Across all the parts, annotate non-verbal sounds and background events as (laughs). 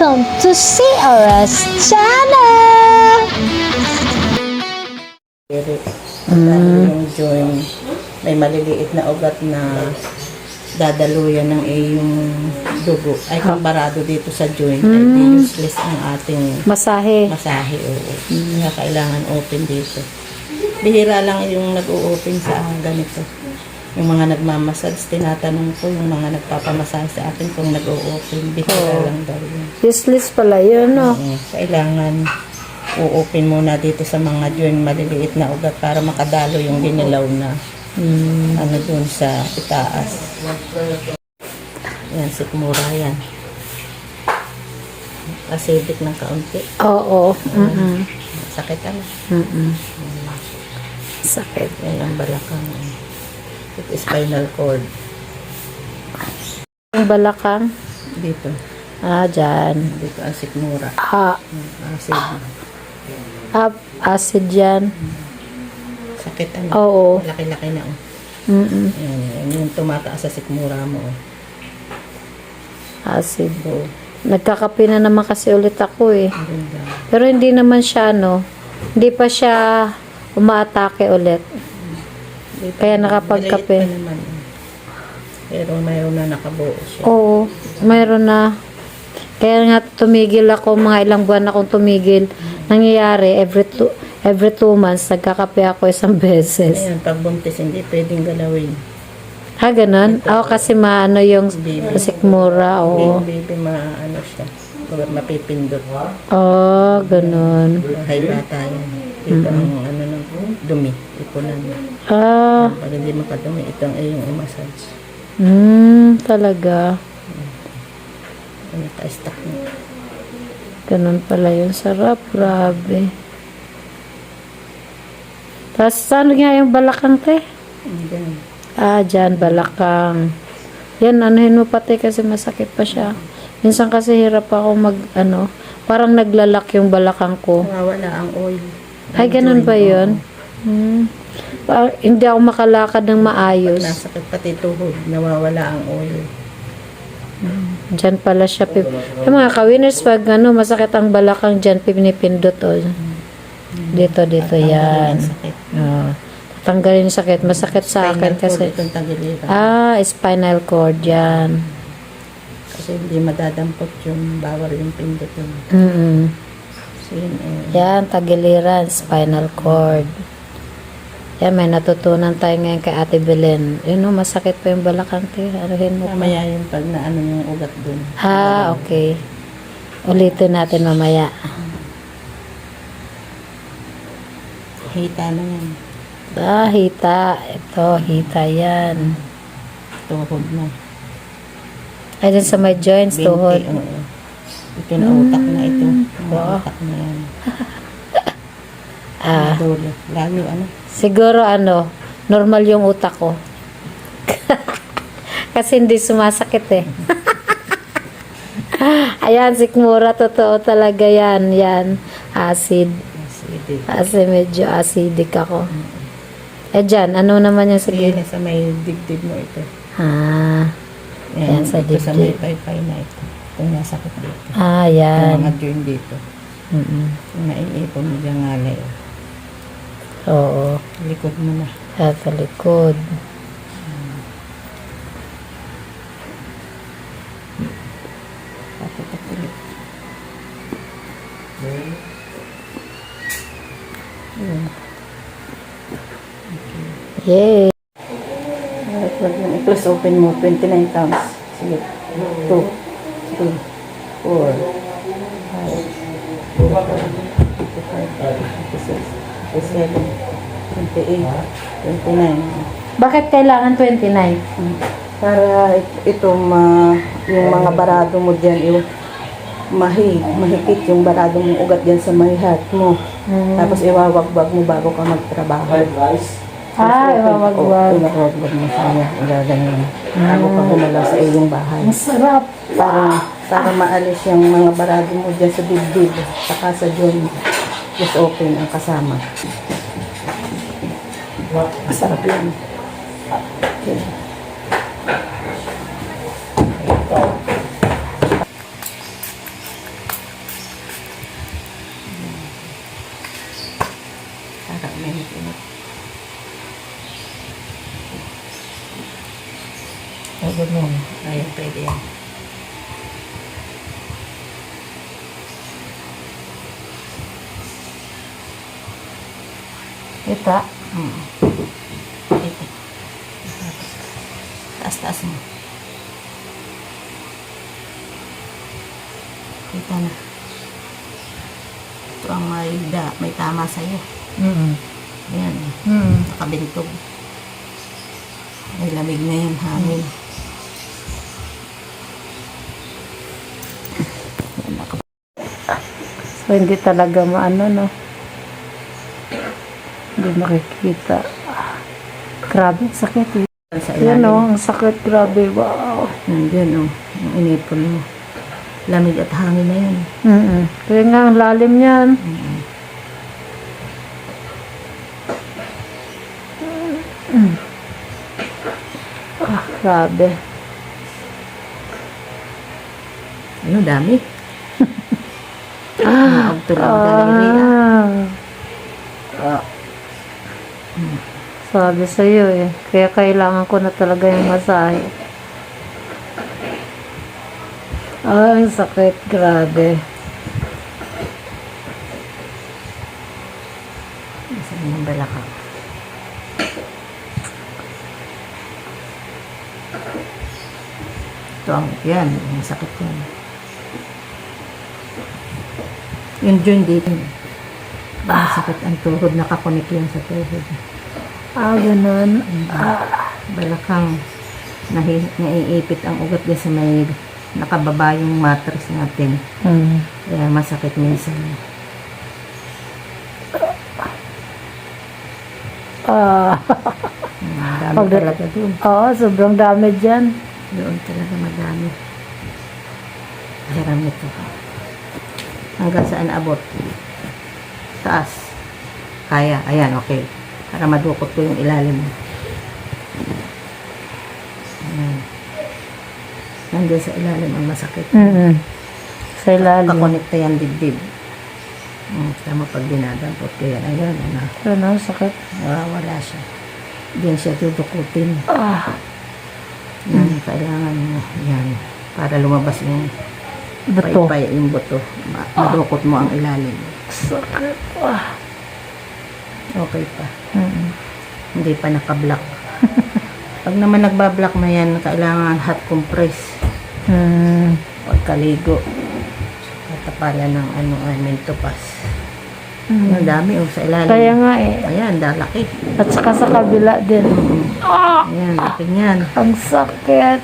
Welcome to CRS Channel! Dahil yung joint, may maliliit na ugat na dadaluyan ng iyong dugo. Ay, kung barado dito sa joint, ay di useless ang ating Masahe. masahe. Oo. Kaya kailangan open dito. Bihira lang yung nag-o-open sa ganito. Yung mga nagmamassage, tinatanong ko yung mga nagpapamasahe sa akin kung nag-o-open. Bihira lang daw yun. Useless pala yun, no? Oo, kailangan u-open muna dito sa mga joint maliliit na ugat para makadalo yung dinilaw na ano dun sa itaas. Yan, sikmura yan. Acidic ng kaunti. Oo. Mm-mm. Sakit ano? Mm-mm. Sakit. Yan ang balakang. Ito spinal cord. Yung balakang. Dito. Ah, dyan. Dito ang sikmura. Ah, Acid. up, acid yan. Sakit ano? Oo. Laki-laki na. Oh. Mm-mm. Yan, yan, yung tumataas sa sikmura mo. Oh. Acid. Oo. Nagkakape na naman kasi ulit ako eh. Ang. Pero hindi naman siya, no? Hindi pa siya umaatake ulit. Dito, Kaya nakapagkape. maliit pa naman. Pero mayroon na nakabuo siya. Oo. Mayroon na. Kaya nga tumigil ako, mga ilang buwan akong tumigil. Nangyayari, every two, every two months, nagkakape ako isang (laughs) beses. Ayan, pag buntis, hindi pwedeng galawin. Ha, ganun? Ako kasi maano yung sikmura, oo. Baby, baby, ma-ano siya. Mapipindot. Oh, ganun. Hay bata yan. Ito ang ano dumi. Ipunan. Ah, Pag hindi makadumi, ito ang iyong i-massage. hmm, talaga. Ano, Naka-stack mo. Ganun pala yun. Sarap, grabe. Tapos, saan nga yung balakang, te? Ayan. Ah, dyan, balakang. Yan, anuhin mo pati kasi masakit pa siya. Minsan kasi hirap ako mag, ano, parang naglalak yung balakang ko. Nawawala ang oil. Ay, ganun ba yun? Hmm. Pa- hindi ako makalakad ng maayos. Nasakit pati tuhod. Nawawala ang oil. Dyan pala siya. Pip- yung mga kawinners, pag ano, masakit ang balakang dyan, pinipindot. Oh. Dito, dito, yan. Sakit. Oh. Tatanggalin yung sakit. Masakit sa akin kasi. Itong tagiliran. Ah, spinal cord, yan. Kasi hindi madadampot yung bawal yung pindot yun eh. Yan, tagiliran, spinal cord. Yan, may natutunan tayo ngayon kay Ate Belen. Yun, no, masakit pa yung balakang te. Aruhin mo pa. Mamaya yung pag na ano yung ugat dun. Ah, okay. Ulitin natin mamaya. Hita na yan. Ah, hita. Ito, hita yan. Tuhod na. Ay, dun sa may joints, tuhod. oo. Ito na ito. Mga Wow. utak na yan. Ah, Dulo. Lalo ano. siguro ano, normal yung utak ko. (laughs) Kasi hindi sumasakit eh. (laughs) Ayan, sikmura, totoo talaga yan. Yan, acid. Acidic. Kasi medyo acidic ako. Eh dyan, ano naman yung sa Sige, gilid? sa may dibdib mo ito. Ah, Yan, sa ito sa may dibdib. paypay na ito. Itong nasakit dito. ah, Yung yan. mga joint dito. Mm-mm. Yung naiipon mo dyan ngalay. Oo, Likod mo na. sa likod. Yay! Alright, yun. I-close open mo. 29 pounds. Sige. 2, 3, 4, 5, 26, 27, 28, 29. Bakit kailangan 29? Para it- ito ma, yung mga barado mo dyan, yung mahi, mahigpit yung barado mong ugat dyan sa may heart mo. Tapos iwawagbag mo bago ka magtrabaho. Ah, iwawagbag. Oo, iwawagbag mo sa kanya. Igaganyan. Bago ka gumalaw sa iyong bahay. Masarap. Para, para maalis yung mga barado mo dyan sa dibdib. Saka sa joint. Just open ang kasama. Masarap yan. Okay. Ganyan. Ayan, pwede yan. Kita. Hmm. Ito. Taas-taas mo. Kita na. Ito ang may, da, may tama sa'yo. Mm. Ayan, Mm. nakabintog. May lamig na yan, hangin. Yan, So, hindi talaga maano, no? Hindi makikita. Grabe, ang sakit. eh. sa Yan, no? Ang sakit. Grabe. Wow. Nandyan, oh. Yung inipon mo. Lamig at hangin na yan. Mm Kaya nga, ang lalim yan. Mm. Ah, grabe. Ano, dami. Ah, tulang daliri, ah. Ah. Sabi sa iyo eh. Kaya kailangan ko na talaga yung masahe. Ah, ang sakit. Grabe. Isa yung balakang. Ito ang, yan, yung sakit yan. Yung joint dito. Ang sakit ang tuhod, nakakonek yan sa tuhod. Ah, ganun. Balakang, nahi, naiipit ang ugat din sa may nakababa yung mattress natin. Hmm. Kaya masakit minsan. Ah, Ang dami Pag- talaga doon. oo, sobrang dami dyan. Doon talaga madami. Hiram nito. Hanggang saan abot? Taas. Kaya. Ayan, okay. Para madukot ko yung ilalim. Ayan. Nandiyan sa ilalim ang masakit. Mm Sa ilalim. Kakonekta yan dibdib. Hmm, tama pag dinadampot ko yan. Ayan, ano. Ano, sakit. Nawawala siya. Diyan siya tutukutin. Ah, Yan, kailangan mo. Yan. Para lumabas yung bato. paypay, yung buto. Ma- Madukot mo ang ilalim. Sakit. Ah. Okay pa. Mm Hindi pa nakablock. (laughs) Pag naman nagbablock na yan, kailangan hot compress. Hmm. Pagkaligo. Katapalan ng ano, ay mentopas. Mm. Ang dami oh, sa ilalim. Kaya nga eh. Ayan, dalaki. At saka sa kabila din. Ayan, laki niyan. Ang sakit.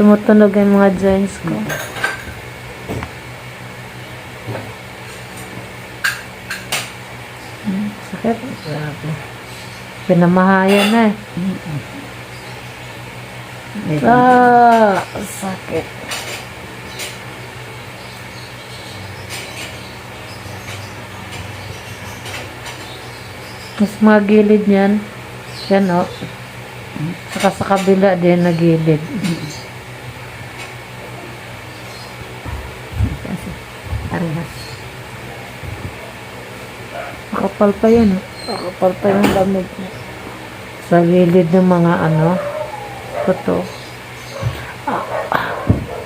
Tumutunog yung mga joints ko. Hmm, Sakit. Grabe. Pinamahayan na eh. Ah, sakit. Mas mga gilid niyan. Yan o. Saka sa kabila din na gilid. Parehas. Makapal pa yan. oh. Makapal pa yung lamig. Sa gilid ng mga ano. Ito. Ah,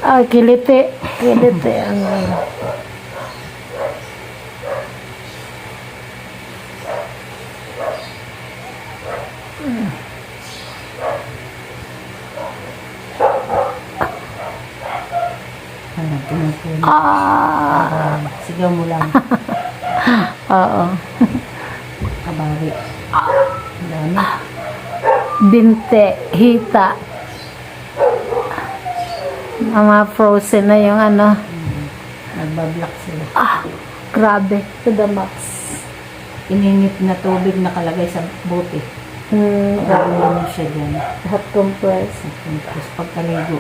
ah, kiliti. Kiliti ang ano. Ah! Sigaw mo lang. (laughs) Oo. Kabawi. Ang dami. Binte, hita. Mga frozen na yung ano. Nagbablock sila. Ah, grabe. To the max. Iningit na tubig nakalagay sa bote. Hmm, Pagkakaroon mo siya dyan. hot compress. Tapos pagkaligo.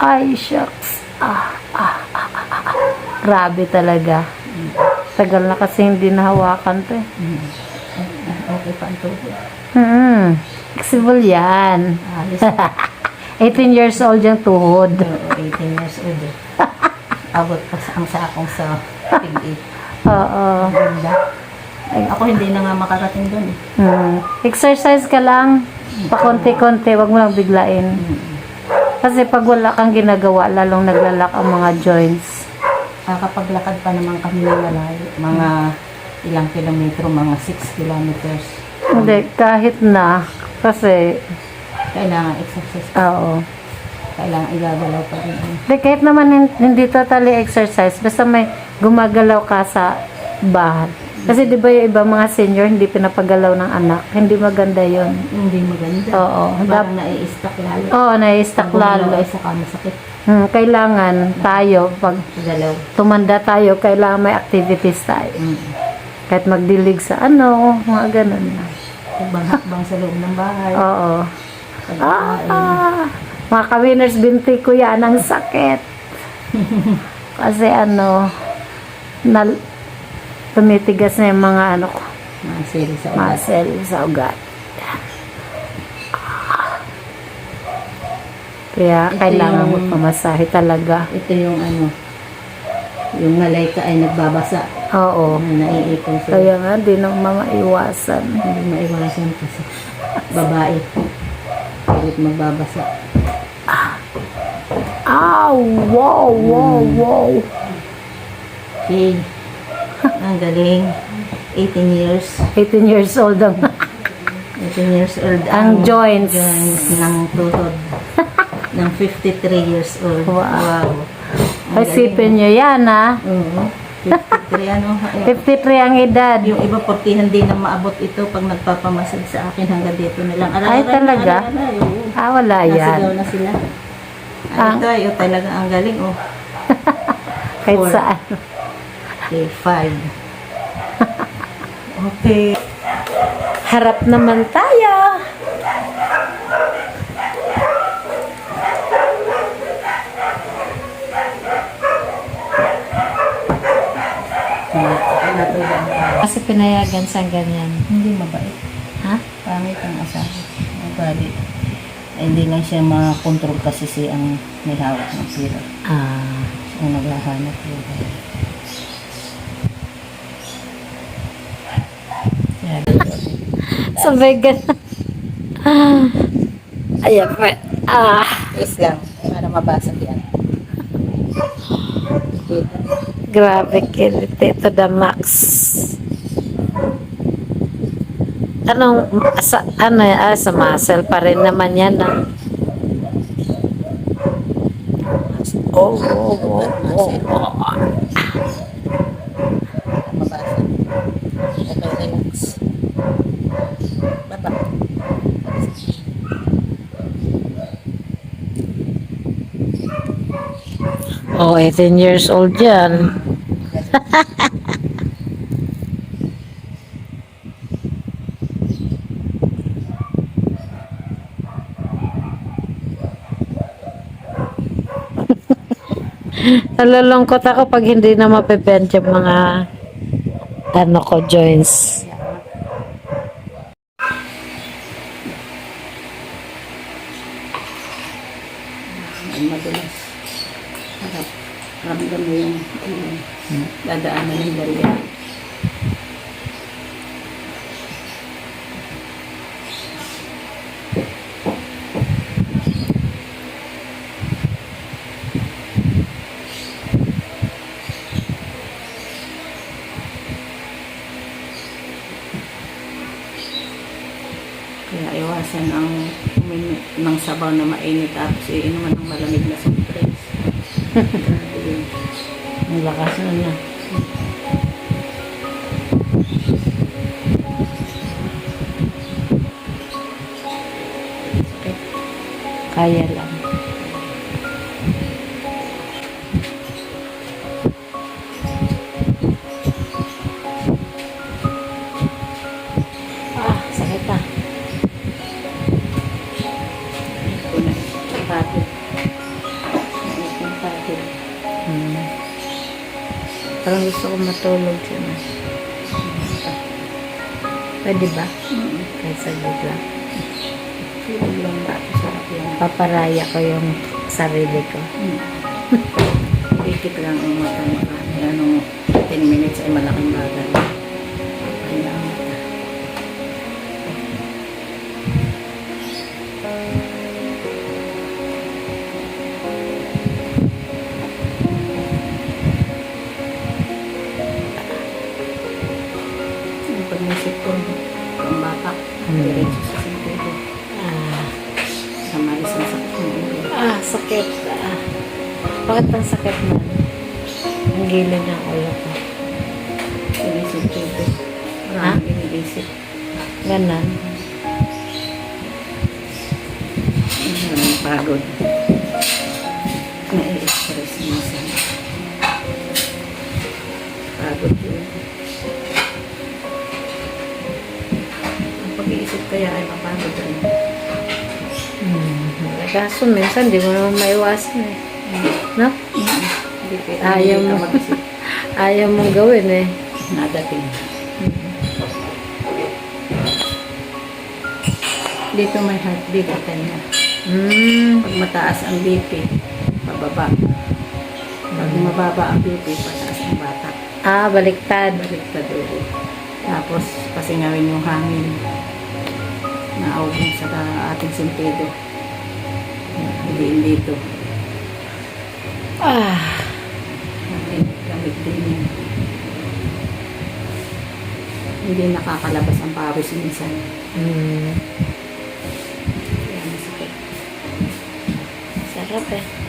Ay, shucks. Ah, ah, ah, ah, ah. Grabe talaga. Tagal na kasi hindi nahawakan to eh. Mm. Okay pa ang tubig. Hmm. Flexible yan. Alis. 18 (laughs) years old yung tuhod. Oo, 18 years old. eh. (laughs) Abot pa sa ang sakong sa pig Oo. Ganda. Ako hindi na nga makarating doon. eh. Hmm. Exercise ka lang. Pakonti-konti, wag mo lang biglain. Kasi pag wala kang ginagawa, lalong naglalak ang mga joints. Kakapaglakad pa naman kami ng malayo. Mga ilang kilometro, mga 6 kilometers. Hindi, kahit na. Kasi, Kailangan exercise. oo. Kailangan igagalaw pa rin. Hindi, kahit naman hin- hindi totally exercise, basta may gumagalaw ka sa bahay. Kasi di ba yung iba mga senior, hindi pinapagalaw ng anak. Hindi maganda yon Hindi maganda. Oo. Parang nai-stuck lalo. Oo, na-stuck Pag lalo. ay saka masakit. Hmm, kailangan tayo, pag Galaw. tumanda tayo, kailangan may activities tayo. Mm. Kahit magdilig sa ano, mga ganun. Hakbang-hakbang sa loob ng bahay. Oo. Pagkain. Ah, mga kawiners, binti ko yan, ang sakit. (laughs) Kasi ano, na, tumitigas na yung mga ano ko, sili sa ugat. muscle sa ugat. Kaya Ito kailangan yung- magpamasahe talaga. Ito yung ano, yung malay ka ay nagbabasa. Oo. Na naiipon sa Kaya nga, di nang maiwasan. Hindi maiwasan kasi babae. Pilit magbabasa. Ow! Wow! Wow! Wow! Okay. (laughs) Ang galing. 18 years. 18 years old ang 18 years old. Ang joints. joints ng tuhod. (laughs) ng 53 years old. Wow. Ang galing. Isipin nyo yan, ha? Oo. 53 ano. (laughs) eh, 53 ang edad. Yung iba 40 hindi na maabot ito pag nagpapamasad sa akin hanggang dito na lang. Ay, talaga? Ah, wala Nasigaw yan. na sila. Ay, Ah. ito ay, oh, talaga ang galing, oh. Kahit saan. Okay, five. (laughs) okay. Harap naman tayo. Kasi pinayagan sa ganyan. Hindi mabait. Ha? Pangit ang asawa. Ugali. Ay, hindi lang siya makakontrol kasi si ang may hawak ng pira. Ah. Ang naghahanap buhay. Sabay ganun. Ayan pa. Ah. Please lang, para mabasa yan. Grabe kilite to the max. Anong, sa, ano, ah, sa muscle pa rin naman yan, ah. Oh, oh, oh, oh, oh. Mabasa. Okay, relax. Baba. Oh, 18 years old yan. (laughs) Nalulungkot ako pag hindi na mapibend yung mga ano ko, joints. Ang madulas. Harap. Mo yung um, dadaanan ng barya. Kaya iwasan ang ng sabaw na mainit tapos iinuman ng malamig na soft drinks. (laughs) Ang lakas na na. Kaya lang. Parang gusto ko matulog yun. Pwede ba? Kahit saglit lang. Tulog lang. Paparaya ko yung sarili ko. Mm. Lang ang mata mo pa. Ano, 10 ano, minutes ay malaking bagay. Kailangan mata. Hmm. Sa. Ah, Sa malis ang sakit ah sakit. Ah. Bakit ang sakit mo? Ang gilid ng ulo ko. Hindi sentido. Ha? Maraming iniisip. Ganon. Maraming pagod. Nai-express minsan. Pagod yun. Pag-iisip kaya ay mapagod rin. Hmm. Kaso minsan, di mo naman maiwasan eh. No? Hindi kaya Ayaw mo. (laughs) Ayaw mong gawin eh. Nadating. Dito may heartbeat at kanya. Hmm. Pag mataas ang BP, pababa. Pag mababa ang BP, pataas ang bata. Ah, baliktad. Baliktad ulo. Tapos, pasingawin yung hangin naubog sa ating simpedo. Hindi dito. Ah. Hindi nakakalabas ang pawis minsan. Mm. Sarap eh.